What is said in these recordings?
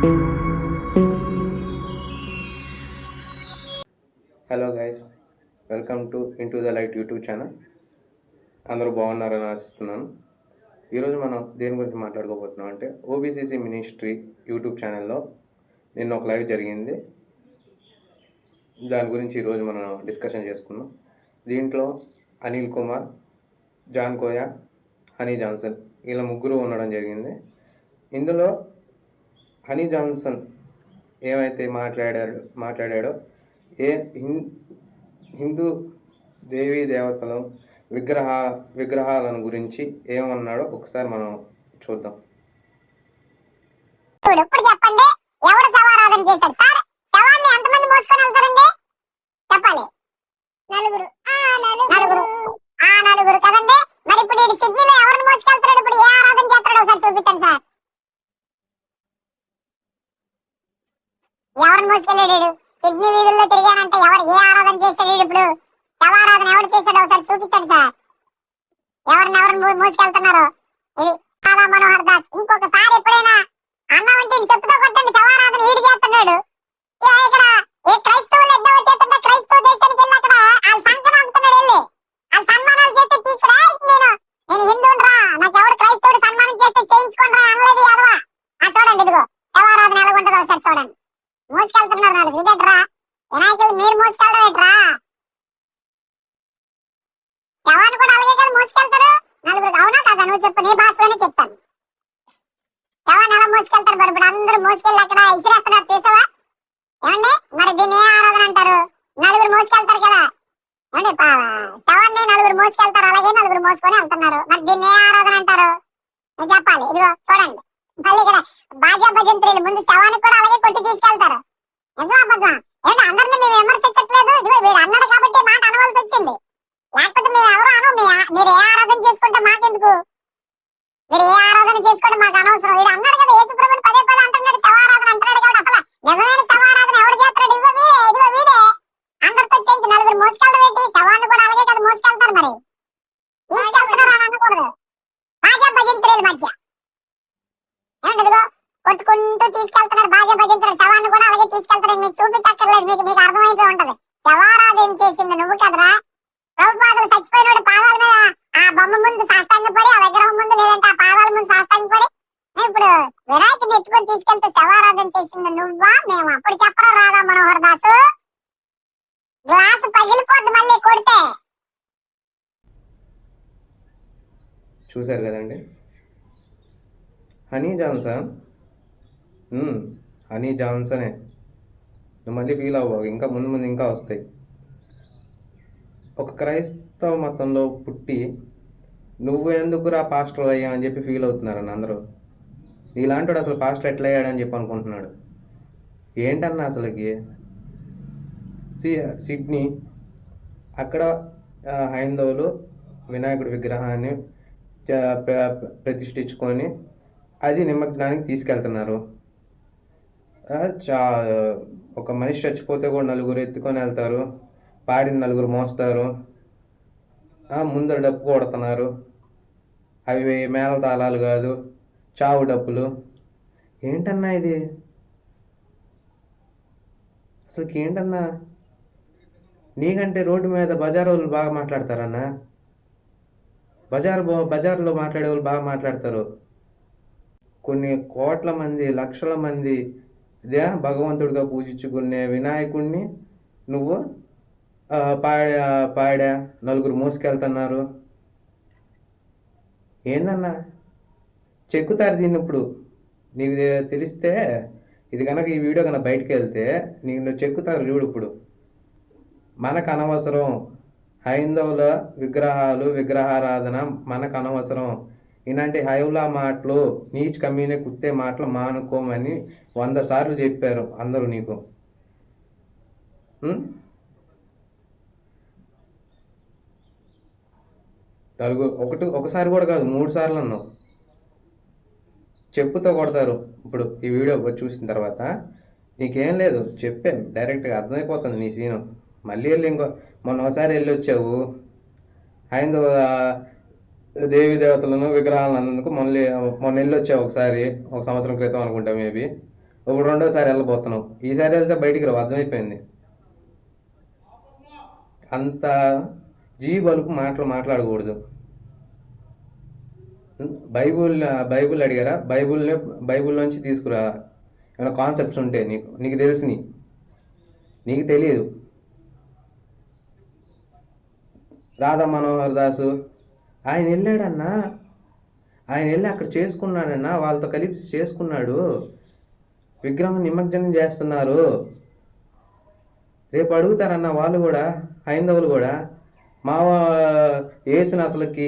Hello guys welcome to into the light YouTube channel అందరూ బాగున్నారని ఆశిస్తున్నాను. ఈరోజు మనం దేని గురించి మాట్లాడుకోబోతున్నాం అంటే ఓబీసీసీ మినిస్ట్రీ యూట్యూబ్ ఛానల్లో నిన్న ఒక లైవ్ జరిగింది. దాని గురించి ఈరోజు మనం డిస్కషన్ చేసుకుందాం. దీంట్లో Anil Kumar John Koya Honey Johnson ఇలా ముగ్గురు ఉండడం జరిగింది. ఇందులో హనీ జాన్సన్ ఏమైతే మాట్లాడాడు మాట్లాడాడో ఏ హిం- హిందూ దేవీ దేవతలు విగ్రహ విగ్రహాలను గురించి ఏమన్నాడో ఒకసారి మనం చూద్దాం. చెప్పండి ఎవడు శవారాధన చేశాడు సార్ శవాన్ని ఎంతమంది మోసుకొని వెళ్తారండి చెప్పాలి నలుగురు ఆ నలుగురు ఆ నలుగురు కదండి మరి ఇప్పుడు ఈ సిడ్నీలో ఎవరిని మోసుకెళ్తాడు ఇప్పుడు ఏ ఆరాధన చేస్తాడో ఒకసారి చూపించండి సార్ ఎవరిని మోసుకెళ్ళాడు సిడ్నీ వీధుల్లో తిరిగానంటే ఎవరు ఏ ఆరాధన చేశాడు ఈడు ఇప్పుడు శవారాధన ఎవడు సార్ చూపించాడు సార్. ఎవరిని ఎవరిని మో- ఇది రాధా మనోహర్ దాస్. ఇంకొకసారి ఎప్పుడైనా అన్న అంటే ఈయన చెప్పుతో కొట్టండి సవారాధన ఈడు చేస్తున్నాడు. ఇక్కడ ఏ క్రైస్తవులు ఎద్దవ చేస్తుంటే క్రైస్తవ దేశానికి వెళ్ళి అక్కడ వాళ్ళ సంఖ్య అమ్ముతున్నాడు వెళ్ళి. వాళ్ళ సన్మానాలు చేస్తే తీసుకురా నేను. నేను హిందువురా నాకు ఎవడు క్రైస్తవుడు సన్మానం చేస్తే చేయించుకోనరా అనలేదు యాదవా ఆ చూడండి ఇదిగో సవారాధన ఎలా ఉంటుందో ఒకసారి చూడండి. మోసుకెళ్తున్నారు నాలుగు. ఇదేట్రా? వినాయకులు మీరు మోసుకెళ్ళడం ఏంట్రా? శవాన్ని కూడా అలాగే కదా మోసుకెళ్తారు? నలుగురు అవునా కదా? నువ్వు చెప్పు నీ భాషలోనే చెప్తాను. శవాన్ని ఎలా మోసుకెళ్తారు మరి? ఇప్పుడు అందరూ మోసుకెళ్ళి అక్కడ ఇసిరేస్తున్నారు తీసావా ఏమండి? మరి దీన్ని ఏ ఆరాధన అంటారు? నలుగురు మోసుకెళ్తారు కదా. ఏమండి పా- శవాన్ని నలుగురు మోసుకెళ్తారు అలాగే నలుగురు మోసుకొని వెళ్తున్నారు. మరి దీన్ని ఏ ఆరాధన అంటారు? చెప్పాలి. ఇదిగో చూడండి. మళ్ళీ ఇక్కడ బాజా భజంత్రీలు ముందు శవానికి కూడా అలాగే కొట్టి తీసుకెళ్తారు. నిజమా అబద్ధం ఏంటి అందరిని మేము విమర్శించట్లేదు. ఇదిగో వీడు అన్నాడు కాబట్టి మాట అనవలసి వచ్చింది. లేకపోతే మేము ఎవరు అను మీరు ఏ ఆరాధన చేసుకుంటే మాకెందుకు? మీరు ఏ ఆరాధన చేసుకోండి మాకు అనవసరం. వీడు అన్నాడు కదా యేసుప్రభుని పదే పదే అంటున్నాడు శవారాధన అంటున్నాడు కాబట్టి అసలు నిజమైన శవారాధన ఎవడు చేస్తాడు? ఇదిగో మీరే ఇదిగో వీడే. అందరితో చేయించి నలుగురు మోసుకెళ్ళడం ఏంటి శవాన్ని కూడా అలాగే కదా మోసుకెళ్తారు మరి. తీసుకెళ్తున్నారు అని అనకూడదు. బాజా భజంత్రీల మధ్య. ఏమండి ఇదిగో కొట్టుకుంటూ తీసుకెళ్తున్నారు బాజా భజంత్రులు శవాన్ని కూడా అలాగే తీసుకెళ్తారు మీకు చూపించక్కర్లేదు మీకు మీకు అర్థమైపోయి ఉంటది శవారాధన చేసింది నువ్వు కదరా ప్రభుపాదులు చచ్చిపోయినోడు పాదాల మీద ఆ బొమ్మ ముందు సాష్టాంగ పడి ఆ విగ్రహం ముందు లేదంటే ఆ పాదాల ముందు సాష్టాంగ పడి ఇప్పుడు వినాయకుని ఎత్తుకొని తీసుకెళ్తూ శవారాధన చేసింది నువ్వా? మేము అప్పుడు చెప్పరా రాధా మనోహర్ దాసు గ్లాసు పగిలిపోద్ది మళ్ళీ కొడితే. చూశారు కదండి? Honey Johnson. హనీ జాన్సనే. నువ్వు మళ్ళీ ఫీల్ అవ్వవు. ఇంకా ముందు ముందు ఇంకా వస్తాయి. ఒక క్రైస్తవ మతంలో పుట్టి నువ్వు ఎందుకురా పాస్టర్ అయ్యా అని చెప్పి ఫీల్ అవుతున్నారన్న అందరూ. ఇలాంటివాడు అసలు పాస్టర్ ఎట్లా అయ్యాడని చెప్పి అనుకుంటున్నాడు. ఏంటన్నా అసలుకి? సి సిడ్నీ అక్కడ హైందవులు వినాయకుడి విగ్రహాన్ని ప్రతిష్ఠించుకొని అది నిమజ్జనానికి తీసుకెళ్తున్నారు. చా ఒక మనిషి చచ్చిపోతే కూడా నలుగురు ఎత్తుకొని వెళ్తారు. పాడిన నలుగురు మోస్తారు. ముందర డప్పు కొడుతున్నారు. అవి మేళ తాళాలు కాదు. చావు డప్పులు ఏంటన్నా ఇది? అసలుకి ఏంటన్నా నీకంటే రోడ్డు మీద బజార్ వాళ్ళు బాగా మాట్లాడతారన్నా? బజార్ బజార్లో మాట్లాడే వాళ్ళు బాగా మాట్లాడతారు. కొన్ని కోట్ల మంది లక్షల మంది ఇదే భగవంతుడిగా పూజించుకునే వినాయకుడిని నువ్వు పాడా పాడా నలుగురు మోసుకెళ్తున్నారు. ఏందన్నా? చెక్కుతారు దీన్ని ఇప్పుడు. నీకు తెలిస్తే ఇది కనుక ఈ వీడియో కనుక బయటకు వెళ్తే నీకు నువ్వు చెక్కుతారు చూడు ఇప్పుడు. మనకు అనవసరం. హైందవుల విగ్రహాలు విగ్రహారాధన మనకు అనవసరం. ఇలాంటి హైవుల మాటలు నీచ్ కమ్యూనే కుత్తే మాటలు మానుకోమని వంద సార్లు చెప్పారు అందరూ నీకు. నలుగురు ఒకటి ఒకసారి కూడా కాదు మూడు సార్లు అన్నావు. చెప్పుతో కొడతారు. ఇప్పుడు ఈ వీడియో చూసిన తర్వాత నీకేం లేదు చెప్పాం డైరెక్ట్గా అర్థమైపోతుంది నీ సీను. మళ్ళీ వెళ్ళి ఇంకో మొన్న ఒకసారి వెళ్ళి వచ్చావు. హైందవ దేవి దేవతలను విగ్రహాలను అన్నందుకు మొన్న మొన్న వెళ్ళి వచ్చావు ఒకసారి ఒక సంవత్సరం క్రితం అనుకుంటా మేబీ. ఇప్పుడు రెండోసారి వెళ్ళబోతున్నావు. ఈసారి వెళ్తే బయటికి రావు అర్థమైపోయింది. అంత జీ బలుపు మాటలు మాట్లాడకూడదు. బైబుల్ బైబుల్ అడిగారా? బైబుల్నే బైబుల్లోంచి తీసుకురా. ఏమైనా కాన్సెప్ట్స్ ఉంటే నీకు నీకు తెలిసినవి నీకు తెలియదు. రాధా మనోహర్ దాసు ఆయన వెళ్ళాడన్నా. ఆయన వెళ్ళి అక్కడ చేసుకున్నాడన్నా వాళ్ళతో కలిపి చేసుకున్నాడు. విగ్రహం నిమజ్జనం చేస్తున్నారు. రేపు అడుగుతారన్న వాళ్ళు కూడా హైందవులు కూడా. మా వేసిన అసలుకి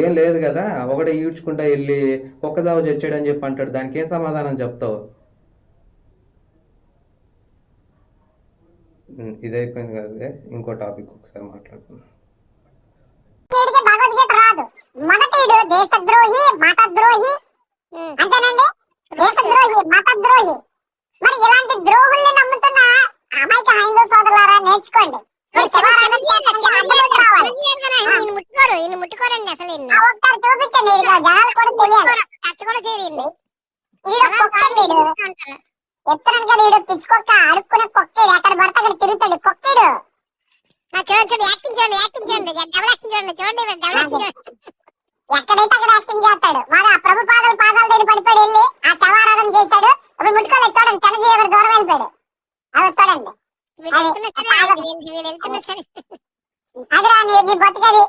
ఏం లేదు కదా ఒకటే ఈడ్చుకుంటా వెళ్ళి ఒక్కదావు చచ్చాడని చెప్పి అంటాడు. దానికి ఏం సమాధానం చెప్తావు? ఉమ్, ఇది అయిపోయింది కదా. ఇంకో టాపిక్ ఒకసారి మాట్లాడుకుందాం. వీడికి భగవద్గీత రాదు. మొదటిడు దేశద్రోహి మతద్రోహి. అంతేనండి? దేశద్రోహి మతద్రోహి. మరి ఇలాంటి ద్రోహుల్ని నమ్ముతున్న అమాయక హైందవ సోదరులారా నేర్చుకోండి. ఈయన ముట్టుకోరు ఈయన ముట్టుకోరండి అసలు ఈయన ఆ ఒక్కటి చూపించండి జనాలు కూడా తెలియాలి. టచ్ కూడా కదా ఈడు పిచ్చుకొక్క అడుక్కునే కొక్కేడు పడితే అక్కడ తిరుగుతాడు కొక్కేడు ఆ, చూడండి చూడండి యాక్టింగ్ చూడండి యాక్టింగ్ చూడండి. డబుల్ యాక్టింగ్ చూడండి చూడండి డబుల్ యాక్టింగ్ చూడండి. ఎక్కడైతే అక్కడ యాక్షన్ చేస్తాడు వాడు ఆ ప్రభు పాదాలు పాదాలు దగ్గర పడిపోయి వెళ్ళి ఆ శవారాధన చేశాడు. ఇప్పుడు ముట్టుకోలేదు చూడండి చెనజీవి దూరం వెళ్ళిపోయాడు. అదో చూడండి. వీడు వెళ్తున్నా సరే వీడు వెళ్తున్నా సరే. అదిరా నీ నీ బతుకది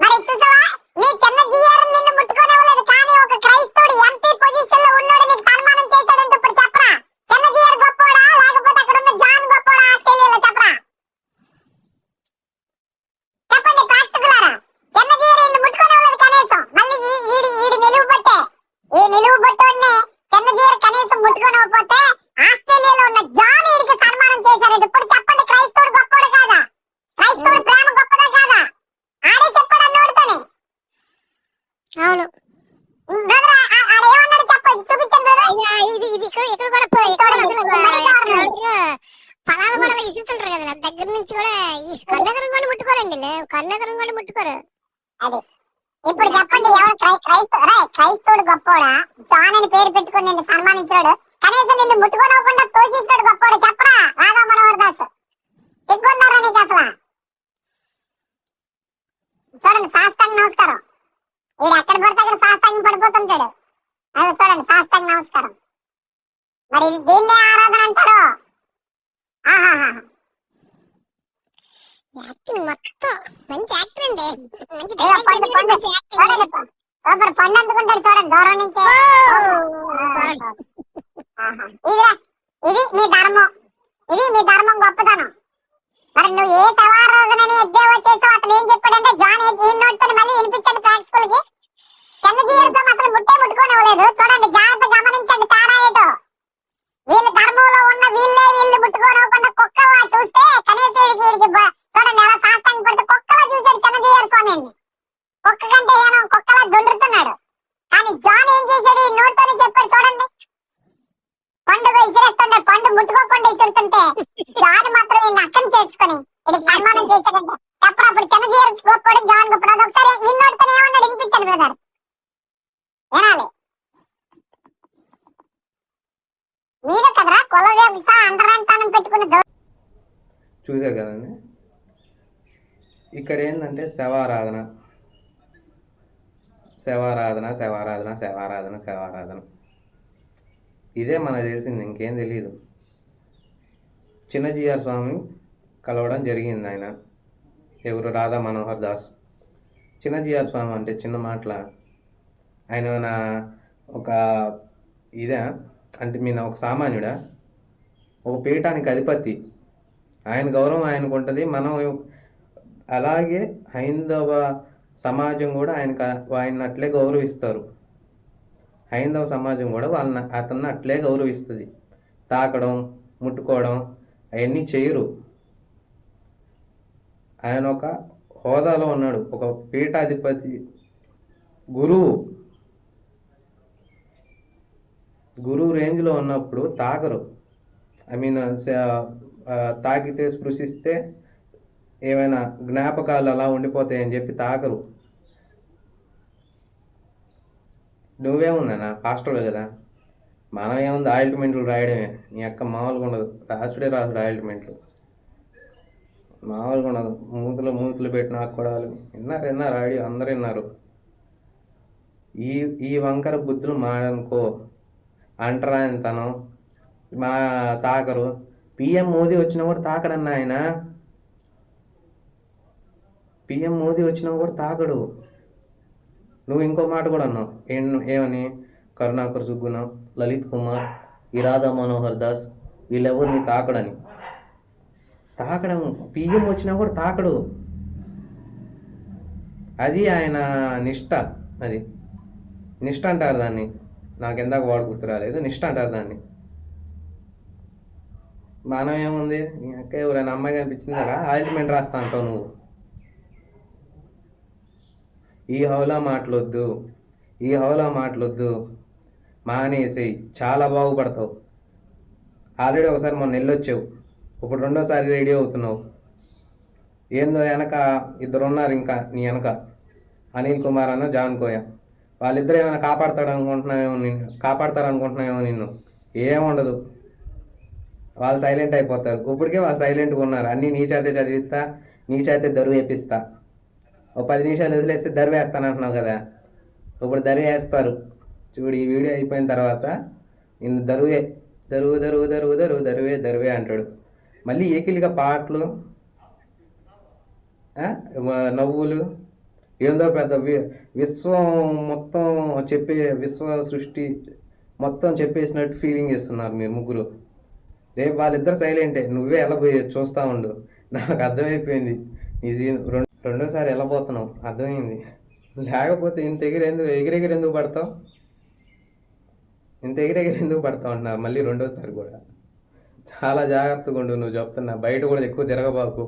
మరి చూసావా నీ చిన్న జీఆర్ నిన్ను ముట్టుకోనివ్వలేదు కానీ ఒక క్రైస్తవుడు ఎంపీ పొజిషన్లో ఉన్నాడు నీకు సన్మానం చేశాడంటే ఇప్పుడు చెప్పరా చిన్న జీఆర్ గొప్పోడా లేకపోతే అక్కడ ఉన్న జాన్ గొప్పోడా ఆస్ట్రేలియాలో చెప్పరా చెప్పండి ప్రేక్షకులారా చిన్న జీఆర్ నిన్ను ముట్టుకోనివ్వలేదు కనీసం మళ్ళీ ఈ ఈడి ఈడి నిలువు బట్టే ఈ నిలువు బట్టోడిని చిన్న జీఆర్ కనీసం ముట్టుకోనివ్వకపోతే ఆస్ట్రేలియాలో ఉన్న జాన్ ఈడికి సన్మానం చేశాడంటే ఇప్పుడు చెప్పండి క్రైస్తవుడు గొప్పోడు కాదా క్రైస్తవుడు ప్రేమ గొప్పదా కాదా ఆడే చెప్పాడు అన్నోడితోనే అవును బ్రదర్ ఆడేమన్నాడు చెప్పండి చూపించండి బ్రదర్ అయ్యా, ఇది ఇది ఇక్కడ ఇక్కడ కూడా పో- ఇక్కడ కూడా అసలు పలాలు కూడా ఇసుతుంటారు కదా నా దగ్గర నుంచి కూడా ఈ కన్నగరం కూడా ముట్టుకోరండి లే, కన్నగరం కూడా ముట్టుకోరు అది ఇప్పుడు చెప్పండి ఎవరు క్రై క్రైస్తవుడు గొప్పోడా? జాన్ అని పేరు పెట్టుకుని నిన్ను సన్మానించాడు కనీసం నిన్ను ముట్టుకోనకుండా తోసేసాడు గొప్పోడు. చెప్పరా రాధా మనోహర్ దాస్. సిగ్గున్నారా నీకు అసలు? చూడండి సాష్టాంగ నమస్కారం. వీడు ఎక్కడ పడితే అక్కడ సాష్టాంగం పడిపోతుంటాడు. అది చూడండి సాష్టాంగ నమస్కారం. మరి దీన్నే ఆరాధన అంటారు? ఆహాహా యాక్టింగ్ మొత్తం మంచి సూపర్. పండు అందుకుంటాడు చూడండి దూరం నుంచి. ఇదిరా ఇది నీ ధర్మం. ఇది నీ ధర్మం గొప్పతనం. మరి నువ్వు ఏ సవారోజనని ఎద్దేవో చేసావు అతను ఏం చెప్పాడంటే జాన్ ఈ నోట్తో మళ్ళీ వినిపించండి జీవితం అసలు ముట్టే ముట్టుకోనివ్వలేదు. చూడండి జాగ్రత్త గమనించండి తేడా ఏటో. వీళ్ళ ధర్మంలో ఉన్న వీళ్ళే వీళ్ళు ముట్టుకోనివ్వకుండా కుక్కలా చూస్తే కనీసం వీడికి వీడికి బ- చూడండి ఎలా శాస్త్రంగా పడితే కుక్కలా చూశాడు చిన్నజీయర్ స్వామిని కుక్క కంటే ఏమో కుక్కలా దొండుతున్నాడు. కానీ జాన్ ఏం చేశాడు? ఈ నోటితోనే చెప్పాడు చూడండి. పండుగ ఇసిరేస్తుంటే పండు ముట్టుకోకుండా ఇసురుతుంటే జాన్ మాత్రం ఈ నక్కను చేర్చుకొని ఇది సన్మానం చేశాడంట. చెప్పరా అప్పుడు చిన్నజీయర్ గొప్పడు జాన్ గొప్పడు ఒకసారి ఈ నోటితోనే ఏమన్నాడు? వినిపించండి బ్రదర్. వినాలి. మీద కదరా కుల వ్యవస అంటరాంతనం పెట్టుకుని దో- కదండి. ఇక్కడ ఏంటంటే శవారాధన. శవారాధన శవారాధన శవారాధన శవారాధన. ఇదే మనకు తెలిసింది ఇంకేం తెలియదు చిన్నజీఆర్ స్వామిని కలవడం జరిగింది ఆయన. ఎవరు? రాధా మనోహర్ దాస్. చిన్నజీఆర్ స్వామి అంటే చిన్న మాటల. ఆయన నా ఒక ఇదే? అంటే మీ ఒక సామాన్యుడా? ఒక పీఠానికి అధిపతి. ఆయన గౌరవం ఆయనకు ఉంటుంది. మనం అలాగే హైందవ సమాజం కూడా ఆయన ఆయన అట్లే గౌరవిస్తారు. హైందవ సమాజం కూడా వాళ్ళని అతన్ని అట్లే గౌరవిస్తుంది. తాకడం ముట్టుకోవడం అవన్నీ చేయరు. ఆయన ఒక హోదాలో ఉన్నాడు. ఒక పీఠాధిపతి గురువు. గురువు రేంజ్లో ఉన్నప్పుడు తాకరు ఐ మీన్ తాకితే స్పృశిస్తే ఏమైనా జ్ఞాపకాలు అలా ఉండిపోతాయని చెప్పి తాకరు. నువ్వేముందన్నా? పాస్టర్ కదా? మనం ఏముంది ఆయిల్మెంట్లు రాయడమే. నీ అక్క మామూలుగా ఉండదు. రాసుడే రాసుడు ఆయిల్మెంట్లు మామూలుగా ఉండదు. మూతులు మూతులు పెట్టిన ఆకుడాలు విన్నారు విన్నారు ఆడి అందరు విన్నారు. ఈ ఈ వంకర బుద్ధులు మాడనుకో అంటరానితనం మా తాకరు. పిఎం మోదీ వచ్చినప్పుడు కూడా తాకడన్న ఆయన? పిఎం మోదీ వచ్చినా కూడా తాకడు. నువ్వు ఇంకో మాట కూడా అన్నావు. ఏమని? కరుణాకర్ సుగ్గున? లలిత్ కుమార్? ఇరాదా మనోహర్ దాస్? వీళ్ళెవరిని తాకడని? తాకడం. పిఎం వచ్చినా కూడా తాకడు. అది ఆయన నిష్ట. అది. నిష్ట అంటారు దాన్ని. నాకు ఎందాక వాడు గుర్తు రాలేదు. నిష్ట అంటారు దాన్ని. మనం ఏముంది? నీ అక్క ఎవరైనా అమ్మాయి కనిపించిందా? ఆయింట్మెంట్ రాస్తా అంటావు నువ్వు. ఈ హౌలా మాటలొద్దు ఈ హౌలా మాటలొద్దు. మానేసి చాలా బాగుపడతావు. ఆల్రెడీ ఒకసారి మొన్న వెళ్ళొచ్చావు ఇప్పుడు రెండోసారి రెడీ అవుతున్నావు. ఏందో వెనక ఇద్దరు ఉన్నారు ఇంకా నీ వెనక. అనిల్ కుమార్ అన్న జాన్ కోయ. వాళ్ళిద్దరు ఏమైనా కాపాడతాడు అనుకుంటున్నావేమో నిన్ను. కాపాడతారు అనుకుంటున్నావేమో నిన్ను ఏముండదు వాళ్ళు సైలెంట్ అయిపోతారు. ఇప్పటికే వాళ్ళు సైలెంట్గా ఉన్నారు. అన్నీ నీ చేతే చదివిస్తా నీ చేతే దరువు వేపిస్తా. ఓ పది నిమిషాలు వదిలేస్తే దరువు వేస్తాను అంటున్నావు కదా. ఇప్పుడు దరువు వేస్తారు. చూడు ఈ వీడియో అయిపోయిన తర్వాత నేను దరువే దరువు దరువు దరువు దరువు దరువే దరువే అంటాడు. మళ్ళీ ఏకిలిగా పాటలు నవ్వులు ఏందో పెద్ద విశ్వం మొత్తం చెప్పే విశ్వ సృష్టి మొత్తం చెప్పేసినట్టు ఫీలింగ్ ఇస్తున్నారు మీరు ముగ్గురు. రేపు వాళ్ళిద్దరు సైలెంటే నువ్వే ఎలా పోయే చూస్తూ ఉండు. నాకు అర్థమైపోయింది. ఈ సీన్ రెండు రెండోసారి ఎలా పోతున్నావు? అర్థమైంది. లేకపోతే ఇంత ఎగిరి ఎందుకు ఎగిరెగిరి ఎందుకు పడతావు? ఇంత ఎగిరెగిరి ఎందుకు పడతావు అంటున్నారు మళ్ళీ రెండోసారి కూడా. చాలా జాగ్రత్తగా ఉండు నువ్వు చెప్తున్నా. బయట కూడా ఎక్కువ తిరగబాకు.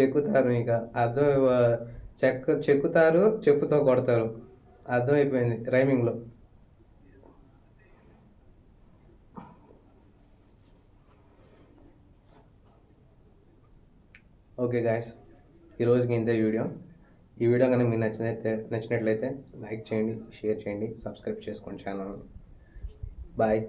చెక్కుతారు ఇక అర్థం చెక్ చెక్కుతారు చెప్పుతో కొడతారు. అర్థమైపోయింది రైమింగ్లో. Okay guys. ఈరోజుకి ఇంతే వీడియో. ఈ వీడియో కనుక మీకు నచ్చినైతే నచ్చినట్లయితే లైక్ చేయండి షేర్ చేయండి సబ్స్క్రైబ్ చేసుకోండి ఛానల్ బాయ్.